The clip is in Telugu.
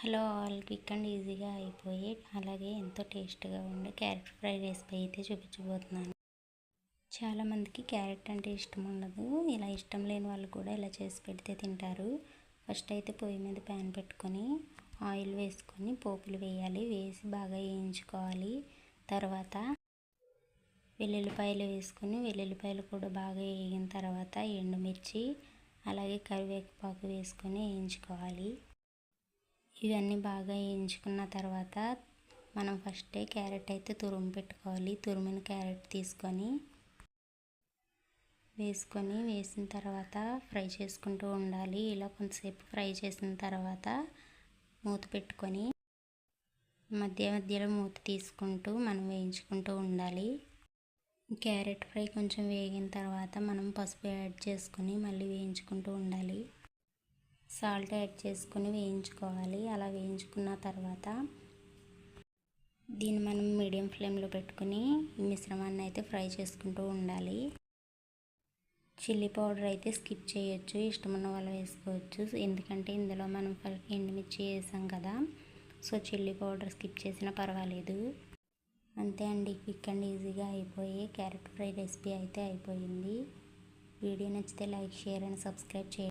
హలో ఆల్ క్విక్ అండ్ ఈజీగా అయిపోయి అలాగే ఎంతో టేస్ట్గా ఉండే క్యారెట్ ఫ్రై రెసిపీ అయితే చూపించబోతున్నాను. చాలామందికి క్యారెట్ అంటే ఇష్టం ఉండదు. ఇలా ఇష్టం లేని వాళ్ళు కూడా ఇలా చేసి పెడితే తింటారు. ఫస్ట్ అయితే పొయ్యి మీద ప్యాన్ పెట్టుకొని ఆయిల్ వేసుకొని పోపులు వేయాలి. వేసి బాగా వేయించుకోవాలి. తర్వాత వెల్లుల్లిపాయలు వేసుకొని వెల్లుల్లిపాయలు కూడా బాగా వేగిన తర్వాత ఎండుమిర్చి అలాగే కరివేపాకు వేసుకొని వేయించుకోవాలి. ఇవన్నీ బాగా వేయించుకున్న తర్వాత మనం ఫస్టే క్యారెట్ అయితే తురుము పెట్టుకోవాలి. తురిమిన క్యారెట్ తీసుకొని వేసుకొని వేసిన తర్వాత ఫ్రై చేసుకుంటూ ఉండాలి. ఇలా కొంతసేపు ఫ్రై చేసిన తర్వాత మూత పెట్టుకొని మధ్య మధ్యలో మూత తీసుకుంటూ మనం వేయించుకుంటూ ఉండాలి. క్యారెట్ ఫ్రై కొంచెం వేగిన తర్వాత మనం పసుపు యాడ్ చేసుకొని మళ్ళీ వేయించుకుంటూ ఉండాలి. సాల్ట్ యాడ్ చేసుకొని వేయించుకోవాలి. అలా వేయించుకున్న తర్వాత దీన్ని మనం మీడియం ఫ్లేమ్లో పెట్టుకుని ఈ మిశ్రమాన్ని అయితే ఫ్రై చేసుకుంటూ ఉండాలి. చిల్లీ పౌడర్ అయితే స్కిప్ చేయొచ్చు ఇష్టమున్న వాళ్ళు వేసుకోవచ్చు. ఎందుకంటే ఇందులో మనం ఎండుమిర్చి వేసాం కదా సో చిల్లీ పౌడర్ స్కిప్ చేసినా పర్వాలేదు. అంతే అండి క్విక్ అండ్ ఈజీగా అయిపోయి క్యారెట్ ఫ్రై రెసిపీ అయితే అయిపోయింది. వీడియో నచ్చితే లైక్ షేర్ అండ్ సబ్స్క్రైబ్ చేయండి.